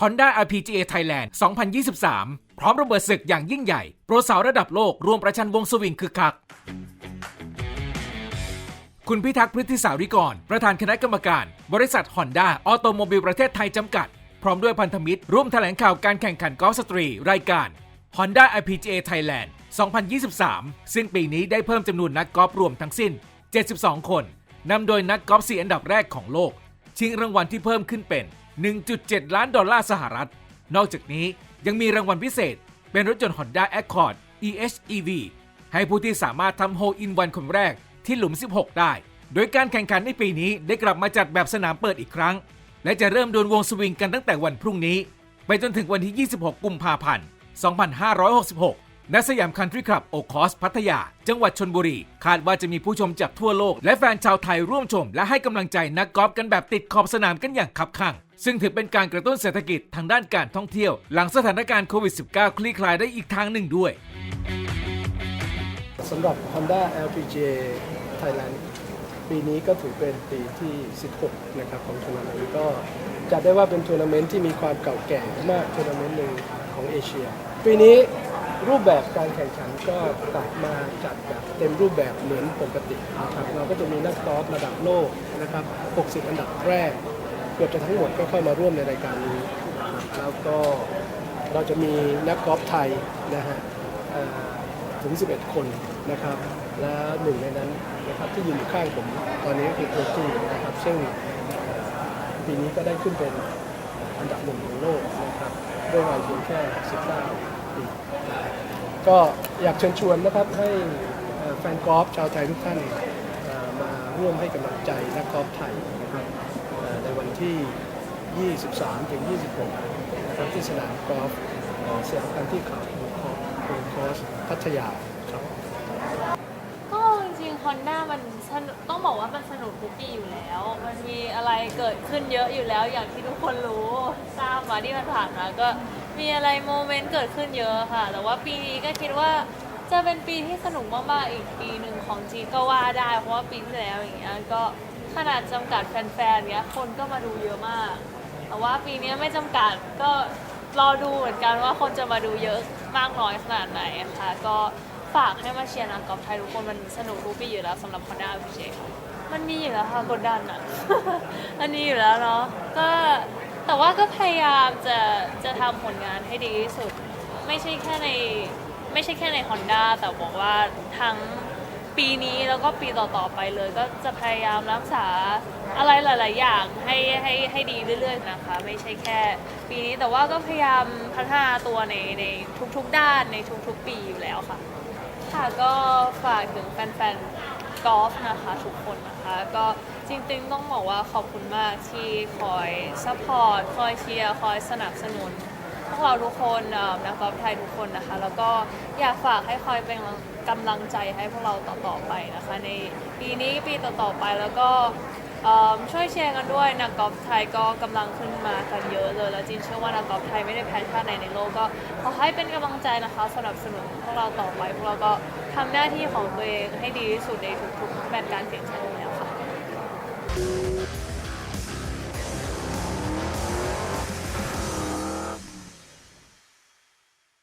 Honda RPGA Thailand 2023 พร้อมระเบิดศึกอย่างยิ่งใหญ่ โปรสาวระดับโลกรวมประชันวงสวิงคึกคัก คุณพิทักษ์พฤทธิสาริกร ประธานคณะกรรมการ บริษัท Honda ออโตโมบิลประเทศไทยจำกัด พร้อมด้วยพันธมิตร ร่วมแถลงข่าวการแข่งขันกอล์ฟสตรี รายการ Honda RPGA Thailand 2023 ซึ่งปีนี้ได้เพิ่มจำนวนนักกอล์ฟรวมทั้งสิ้น 72 คนนำโดยนักกอล์ฟ4อันดับแรกของโลก ชิงรางวัลที่เพิ่มขึ้นเป็น 1.7 ล้านดอลลาร์สหรัฐ นอกจากนี้ยังมีรางวัลพิเศษ เป็นรถยนต์ Honda Accord EHEV ให้ผู้ที่สามารถทำโฮอินวันคนแรกที่หลุม 16 ได้ โดยการแข่งขันในปีนี้ได้กลับมาจัดแบบสนามเปิดอีกครั้ง และจะเริ่มดวลวงสวิงกันตั้งแต่วันพรุ่งนี้ ไปจนถึงวันที่ 26 กุมภาพันธ์ 2566 ณสยามคันทรีคลับโอคอสพัทยา จังหวัดชนบุรี คาดว่าจะมีผู้ชมจากทั่วโลก และแฟนชาวไทยร่วมชม และให้กำลังใจนักกอล์ฟกันแบบติดขอบสนามกันอย่างคับคั่งซึ่งถือเป็นการกระตุ้นเศรษฐกิจทางด้านการท่องเที่ยว หลังสถานการณ์โควิด -19 คลี่คลายได้อีกทางหนึ่งด้วยสำหรับ Honda LPGA Thailand ปีนี้ก็ถือเป็นปีที่ 16 นะครับของทัวร์นาเมนต์ก็จัดได้ว่าเป็นทัวร์นาเมนต์ที่มีความเก่าแก่มากทัวร์นาเมนต์หนึ่งของเอเชีย ปีนี้ รูปแบบการแข่งขันก็กลับมาจัดแบบเต็มรูปแบบเหมือนปกตินะครับเราก็จะมีนักกอล์ฟระดับโลกนะครับ 60 อันดับแรก เกือบจะทั้งหมดก็เข้ามาร่วมในรายการนี้ แล้วก็เราจะมีนักกอล์ฟไทยนะฮะถึง 11 คนนะครับ และหนึ่งในนั้นนะครับที่ยืนอยู่ข้างผมตอนนี้ก็คือโคตี้นะครับ ซึ่งปีนี้ก็ได้ขึ้นเป็นอันดับหนึ่งของโลกนะครับด้วยวัยเพียงแค่ 19 ปีก็อยากเชิญชวนนะครับให้แฟนกอล์ฟชาวไทยทุกท่านมาร่วมให้กำลังใจนักกอล์ฟไทยนะครับในวันที่ 23 ถึง 26 นะครับที่สนามกอล์ฟเอ่อสยามคันที่ขับโคคอสพัทยาครับก็จริงๆ Honda มันต้องบอกว่ามันสนุกทุกปีอยู่แล้ว มันมีอะไรเกิดขึ้นเยอะอยู่แล้วอย่างที่ทุกคนรู้ทราบมาที่มันผ่านมาก็ มีอะไรโมเมนต์เกิดขึ้นเยอะค่ะ แต่ว่าปีนี้ก็คิดว่าจะเป็นปีที่สนุกมากๆอีกปีหนึ่งของจีนก็ว่าได้ เพราะว่าปีที่แล้วอย่างเงี้ยก็ขนาดจำกัดแฟนๆเงี้ยคนก็มาดูเยอะมาก แต่ว่าปีนี้ไม่จำกัดก็รอดูเหมือนกันว่าคนจะมาดูเยอะมากน้อยขนาดไหนค่ะ ก็ฝากให้มาเชียร์นักกอล์ฟไทยทุกคนมันสนุกทุกปีอยู่แล้วสำหรับ Honda LPGA มันมีอยู่แล้วค่ะกดดันอะ อันนี้อยู่แล้วเนาะก็ แต่ว่าก็พยายามจะจะทำผลงานให้ดีที่สุด ไม่ใช่แค่ในไม่ใช่แค่ใน Honda แต่บอกว่าทั้งปีนี้แล้วก็ปีต่อๆไปเลย ก็จะพยายามรักษาอะไรหลาย ๆ อย่างให้ให้ให้ดีเรื่อย ๆ นะคะ ไม่ใช่แค่ปีนี้แต่ว่าก็พยายามพัฒนาตัวในในทุก ๆ ด้านในทุก ๆ ปีอยู่แล้วค่ะ ค่ะก็ฝากถึงแฟนๆกอล์ฟนะคะทุกคนนะคะก็ จริงๆ ต้องบอกว่าขอบคุณมากที่คอยซัพพอร์ตคอยเชียร์คอยสนับสนุนพวกเราทุกคนเอ่อนักกอล์ฟไทยทุกคนนะคะ แล้วก็อยากฝากให้คอยเป็นกำลังใจให้พวกเราต่อๆไปนะคะ ในปีนี้ปีต่อๆไปแล้วก็เอิ่มช่วยเชียร์กันด้วยนักกอล์ฟไทยก็กำลังขึ้นมากันเยอะเลย แล้วจินเชื่อว่านักกอล์ฟไทยไม่ได้แพ้ชาติไหนในโลกก็ขอให้เป็นกำลังใจนะคะสนับสนุนพวกเราต่อไปพวกเราก็ทำหน้าที่ของตัวเองให้ดีที่สุดในทุกๆแมตช์การแข่งขัน